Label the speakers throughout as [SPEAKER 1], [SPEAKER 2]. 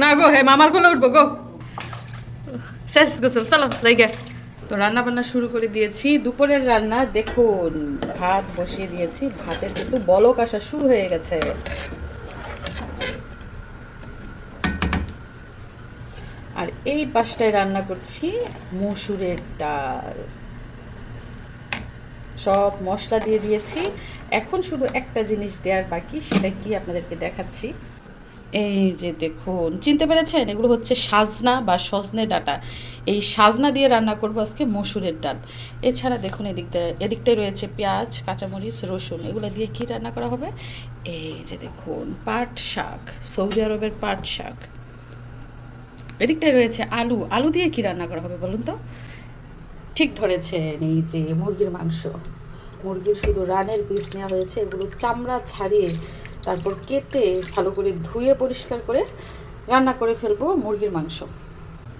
[SPEAKER 1] না, গো, হে, মামার কোলে উঠবো, গো। শেষ গোসল, চলো জায়গা তো রান্না বান্না শুরু করে দিয়েছি। দুপুরের রান্না, দেখুন, ভাত বসিয়ে দিয়েছি। ভাতের কিন্তু বলক আসা শুরু হয়ে গেছে। আর এই পাশটায় রান্না করছি মসুরের ডাল। সব মশলা দিয়ে দিয়েছি। এখন শুধু একটা জিনিস দেওয়ার বাকি, সেটা কি আপনাদেরকে দেখাচ্ছি। এই যে দেখুন, চিনতে পেরেছেন? এগুলো হচ্ছে সাজনা বা সজনে ডাটা। এই সাজনা দিয়ে রান্না করব আজকে মসুরের ডাল। এছাড়া দেখুন এদিকটা এদিকটায় রয়েছে পেঁয়াজ, কাঁচামরিচ, রসুন। এগুলো দিয়ে কি রান্না করা হবে? এই যে দেখুন, পাট শাক, সৌদি আরবের পাট শাক। এদিকটায় রয়েছে আলু। আলু দিয়ে কি রান্না করা হবে বলুন তো? ঠিক ধরেছেন, এই যে মুরগির মাংস। মুরগির শুধু রানের পিস নেওয়া হয়েছে। এগুলো চামড়া ছাড়িয়ে তারপর কেটে ভালো করে ধুয়ে পরিষ্কার করে রান্না করে ফেলব মুরগির মাংস।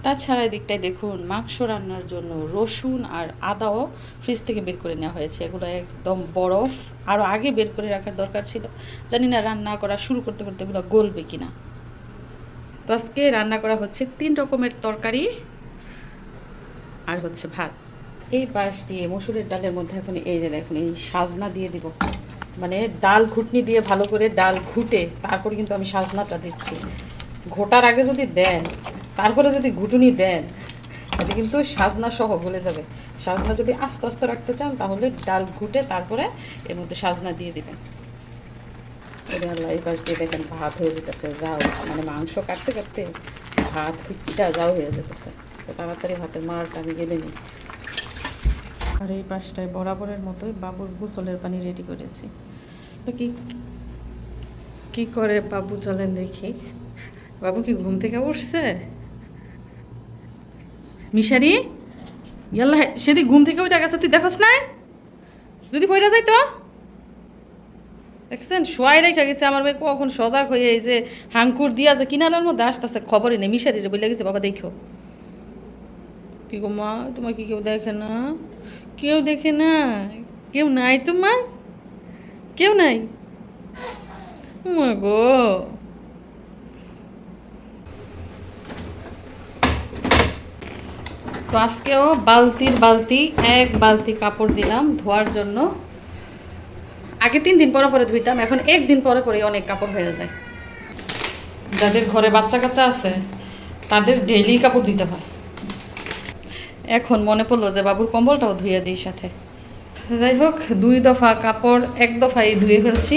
[SPEAKER 1] তাছাড়া এদিকটায় দেখুন, মাংস রান্নার জন্য রসুন আর আদাও ফ্রিজ থেকে বের করে নেওয়া হয়েছে। এগুলো একদম বরফ আরও আগে বের করে রাখার দরকার ছিল। জানি না রান্না করা শুরু করতে করতে এগুলো গলবে কি না তো আজকে রান্না করা হচ্ছে তিন রকমের তরকারি আর হচ্ছে ভাত। এই পাশ দিয়ে মসুরের ডালের মধ্যে এখন এই যে দেখুন, এই সাজনা দিয়ে দিব। মানে ডাল ঘুটনি দিয়ে ভালো করে ডাল ঘুটে, তারপরে কিন্তু আমি সাজনাটা দিচ্ছি। ঘোটার আগে যদি দেন, তারপরে যদি ঘুটুনি দেন, তাহলে কিন্তু সাজনা সহ গলে যাবে। সাজনা যদি আস্তে আস্তে রাখতে চান, তাহলে ডাল ঘুটে, তারপরে এর মধ্যে সাজনা দিয়ে দিবেন। পাশ দিয়ে দেখেন, ভাত হয়ে যেতেছে, যাও। মানে মাংস কাটতে কাটতে ভাত ফুটটা যাও হয়ে যেতেছে। তো তাড়াতাড়ি ভাতের মারটা আমি গেলে নিই। আর এই পাশটায় বরাবরের মতোই বাবুর গোসলের পানি রেডি করেছি। কি কি করে বাবু চলেন দেখি? বাবু কি ঘুম থেকে উঠছে? মিশারি? ইয়াল্লা সেদিন ঘুম থেকে উঠে গেছে, তুই দেখোস না যদি পয়রা যাই তো দেখছেন, শোয়াই রেখে গেছে আমার মেয়ে, কখন সজাগ হয়ে এই যে হাঙ্কুর দিয়া যে কিনারের মধ্যে আসতেছে, খবরই নেই, মিশারিরে বলে গেছে, বাবা দেখো। কি গো মা তোমার কি কেউ দেখে না? কেউ দেখে না? কেউ নাই তোমার? কেউ নাই? গো। তো আজকেও বালতির বালতি, এক বালতি কাপড় দিলাম ধোয়ার জন্য। আগে তিন দিন পরে পরে ধুইতাম, এখন একদিন পরে পরে অনেক কাপড় হয়ে যায়। যাদের ঘরে বাচ্চা কাচ্চা আছে, তাদের ডেইলি কাপড় দিতে হয়। এখন মনে পড়ল যে বাবুর কম্বলটাও ধুয়ে দিই সাথে। যাই হোক দুই দফা কাপড় এক দফাই ধুয়ে ফেলছি।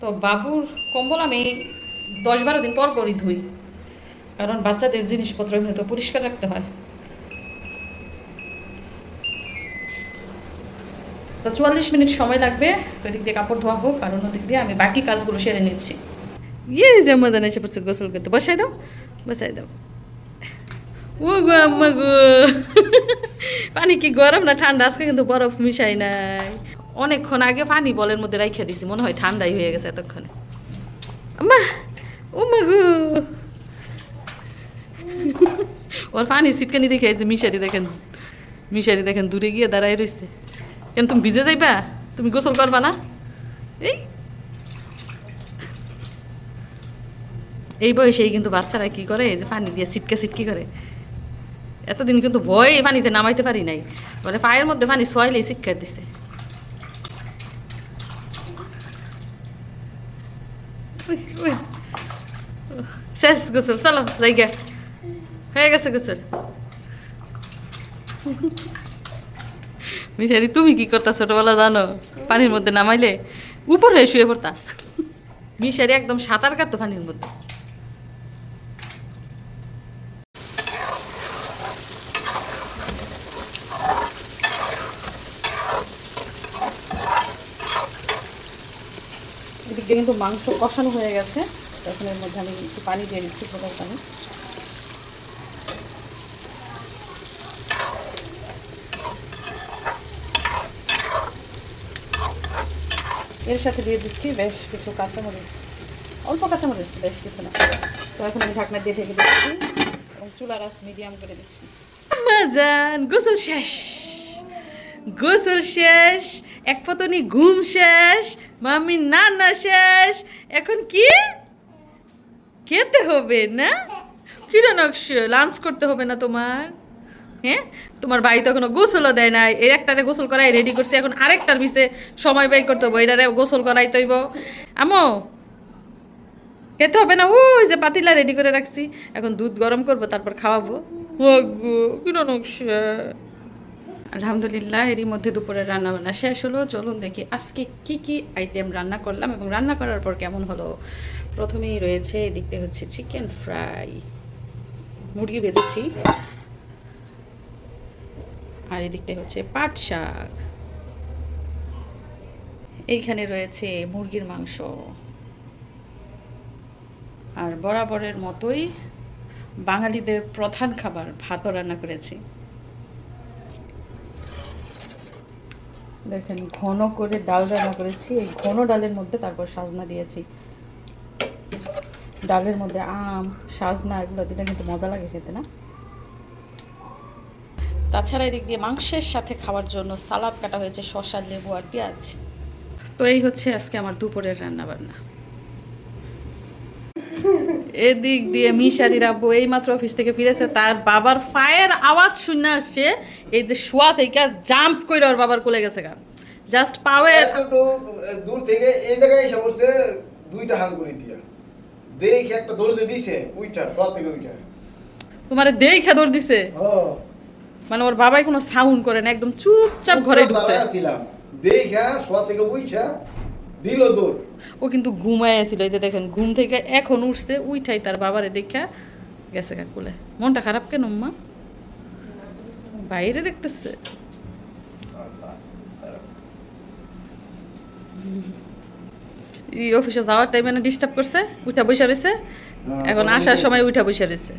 [SPEAKER 1] তো বাবুর কম্বল আমি দশ বারো দিন পর পরই ধুই, কারণ বাচ্চাদের জিনিসপত্র এমনি তো পরিষ্কার রাখতে হয়। তো চুয়াল্লিশ মিনিট সময় লাগবে, তো এদিক দিয়ে কাপড় ধোয়া হোক, আর অন্যদিক দিয়ে আমি বাকি কাজগুলো সেরে নিচ্ছি। ইয়ে যে মজা নেই পড়ছে, গোসল করতে। বসাই দাও বসাই দাও। ও গো আম্মা গো। পানি কি গরম না ঠান্ডা? আজকে কিন্তু বরফ মিশাই নাই। অনেকক্ষণ আগে পানি বলের মধ্যে রাইখা দিছি, মনে হয় ঠান্ডাই হয়ে গেছে এতক্ষণে। আম্মা ও মা গো। ওর পানি সিটকানি দেখে যে মিশারি দেখেন মিশারি দেখেন দূরে গিয়ে দাঁড়াই রইছে। কেন তুমি ভিজে যাইবা? তুমি গোসল করবা না? এই। এই বয়সেই কিন্তু বাচ্চারা কি করে? এই যে পানি দিয়ে সিটকে সিটকি করে। এতদিন কিন্তু ভয় পানিতে নামাইতে পারি নাই। বলে পায়ের মধ্যে পানি সোয়াইলেই শিক্ষা দিছে। শেষ গোসল, চলো জায়গা হয়ে গেছে গোসল। মিশারি তুমি কি করতা ছোটবেলা জানো? পানির মধ্যে নামাইলে উপর হয়ে শুয়ে পড়তা। মিশারি একদম সাঁতার কাটতো পানির মধ্যে। এদিকে কিন্তু মাংস কষানো হয়ে গেছে। তখন এর মধ্যে আমি একটু পানি দিয়ে দিচ্ছি ছোটার পানি। এর সাথে দিয়ে দিচ্ছি বেশ কিছু কাঁচামরিচ। অল্প কাঁচামরিচ, বেশ কিছু না। তো এখন আমি ঢাকনা দিয়ে ঢেকে দিচ্ছি এবং চুলার আস মিডিয়াম করে দিচ্ছি। গোসল শেষ। গোসল শেষ। এক পতনি ঘুম শেষ, মামি নানা শেষ। এখন কি? খেতে হবে, না? কিরণ লাঞ্চ করতে হবে না তোমার? হ্যাঁ? তোমার ভাই তো এখনও গোসলও দেয় না এই একটারে গোসল করাই রেডি করছে, এখন আরেকটার পিছে সময় ব্যয় করতে হবে, এটারে গোসল করাই তৈব আমো খেতে হবে না? ওই যে পাতিলা রেডি করে রাখছি। এখন দুধ গরম করব, তারপর খাওয়াবো। ও গো কিরণ আলহামদুলিল্লাহ, এরই মধ্যে দুপুরে রান্না বান্না শেষ হলো। চলুন দেখি আজকে কি কি আইটেম রান্না করলাম এবং রান্না করার পর কেমন হলো। প্রথমেই রয়েছে এদিকটা হচ্ছে চিকেন ফ্রাই মুরগি বেঁধেছি। আর এদিকটা হচ্ছে পাট শাক। এইখানে রয়েছে মুরগির মাংস। আর বরাবরের মতোই বাঙালিদের প্রধান খাবার, ভাতও রান্না করেছি। দেখেন, ঘন করে ডাল রান্না করেছি। এই ঘন ডালের মধ্যে তারপর সাজনা দিয়েছি। ডালের মধ্যে আম, সাজনা, এগুলো দিলে কিন্তু মজা লাগে খেতে, না? তাছাড়া এদিক দিয়ে মাংসের সাথে খাওয়ার জন্য সালাদ কাটা হয়েছে শসা, লেবু আর পেঁয়াজ। তো এই হচ্ছে আজকে আমার দুপুরের রান্না বান্না এদিক দিয়ে মিশারির আব্বু এই মাত্র অফিস থেকে ফিরেছে তার বাবার ফায়ের আওয়াজ শুনে আসছে এই যে শোয়া থেকে জাম্প করে ওর বাবার কোলে গেছে গা। জাস্ট পাওয়ার
[SPEAKER 2] এতটুকু দূর থেকে এই জায়গায় এসে পড়ছে দুইটা হাল করে দিয়া। দেখে একটা দৌড়ে দিছে উইটা সব থেকে উইটা
[SPEAKER 1] তোমার দেই দৌড় দিছে। মানে ওর বাবাই কোনো সাউন্ড করে না একদম চুপচাপ ঘরে ঢুকছে।
[SPEAKER 2] দেখা সব থেকে উইটা দিল দৌড়।
[SPEAKER 1] ও কিন্তু এই যে দেখেন ঘুম থেকে এখন উঠছে উইঠাই তার বাবারে দেখা গেছে গা কোলে। মনটা খারাপ কেন মা বাইরে দেখতেছে। এই অফিসে যাওয়ার টাইমে ডিস্টার্ব করছে? উঠা বসে রয়েছে এখন আসার সময় উঠা বসে রয়েছে